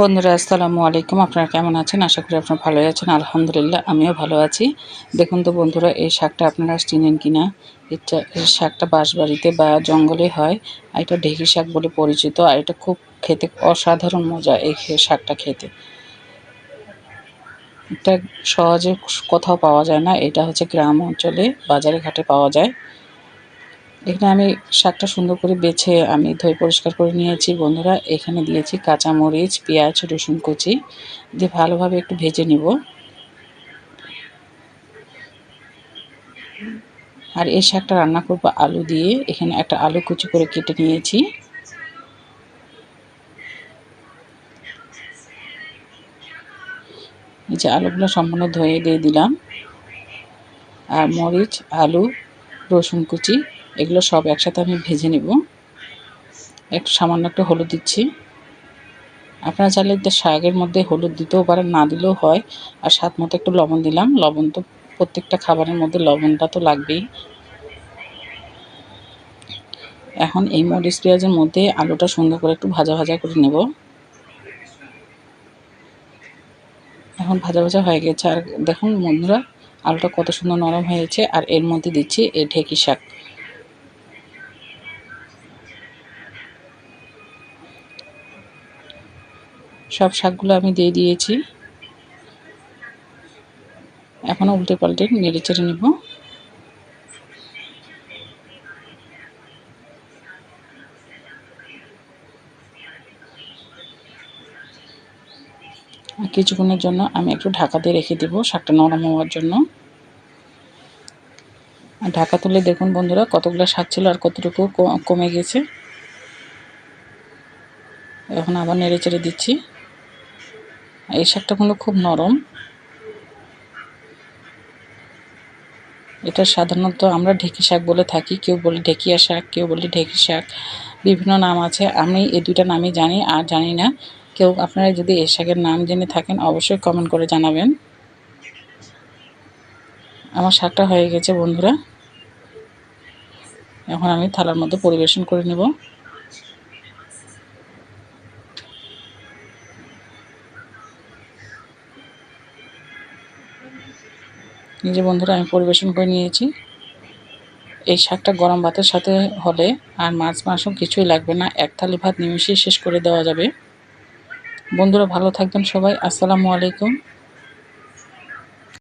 বন্ধুরা, আসসালামু আলাইকুম। আপনারা কেমন আছেন? আশা করি আপনারা ভালোই আছেন। আলহামদুলিল্লাহ, আমিও ভালো আছি। দেখুন তো বন্ধুরা, এই শাকটা আপনারা চিনেন কি না এটা এই শাকটা বাঁশবাড়িতে বা জঙ্গলে হয়। আর এটা ঢেঁকি শাক বলে পরিচিত। আর এটা খুব খেতে অসাধারণ মজা এই শাকটা খেতে। এটা সহজে কোথাও পাওয়া যায় না। এটা হচ্ছে গ্রাম অঞ্চলে বাজারে ঘাটে পাওয়া যায়। এখানে আমি শাকটা সুন্দর করে বেছে আমি ধুয়ে পরিষ্কার করে নিয়েছি। বন্ধুরা, এখানে দিয়েছি কাঁচামরিচ, পেঁয়াজ, রসুন কুচি। দিয়ে ভালোভাবে একটু ভেজে নিব। আর এই শাকটা রান্না করব আলু দিয়ে। এখানে একটা আলু কুচি করে কেটে নিয়েছি। যে আলুগুলো সম্পূর্ণ ধুয়ে দিয়ে দিলাম। আর মরিচ, আলু, রসুন কুচি। এগুলো সব একসাথে আমি ভেজে নিব। একটু সামান্য একটু হলুদ দিচ্ছি। আপনারা চাইলে শাকের মধ্যে হলুদ দিতেও পারেন, না দিলেও হয়। আর স্বাদ মতো একটু লবণ দিলাম। লবণ তো প্রত্যেকটা খাবারের মধ্যে লবণটা তো লাগবেই। এখন এই মরিচ পেঁয়াজের মধ্যে আলুটা সুন্দর করে একটু ভাজা ভাজা করে নেব। এখন ভাজা ভাজা হয়ে গেছে। আর দেখুন বন্ধুরা, আলুটা কত সুন্দর নরম হয়েছে। আর এর মধ্যে দিচ্ছি এই ঢেঁকি শাক। সব শাকগুলো আমি দিয়ে দিয়েছি। এখনও উল্টে পাল্টে নেড়ে চেড়ে নেব। কিছুক্ষণের জন্য আমি একটু ঢাকা দিয়ে রেখে দেবো শাকটা নরম হওয়ার জন্য। আর ঢাকা তুলে দেখুন বন্ধুরা, কতগুলো শাক ছিল আর কতটুকু কমে গেছে। এখন আবার নেড়ে চেড়ে দিচ্ছি। এই শাকটা কিন্তু খুব নরম। এটা সাধারণত আমরা ঢেকি শাক বলে থাকি। কেউ বলে ঢেকিয়া শাক, কেউ বলে ঢেকি শাক। বিভিন্ন নাম আছে। আমি এই দুইটা নামই জানি আর জানি না। কেউ আপনারা যদি এই শাকের নাম জেনে থাকেন, অবশ্যই কমেন্ট করে জানাবেন। আমার শাকটা হয়ে গেছে, বন্ধুরা। এখন আমি থালার মধ্যে পরিবেশন করে নেব। নিজে বন্ধুরা, আমি পরিবেশন করে নিয়েছি। এই শাকটা গরম ভাতের সাথে হলে আর মাছ মাংস কিছুই লাগবে না। এক থালি ভাত নিমিশিয়ে শেষ করে দেওয়া যাবে। বন্ধুরা, ভালো থাকবেন সবাই। আসসালামু আলাইকুম।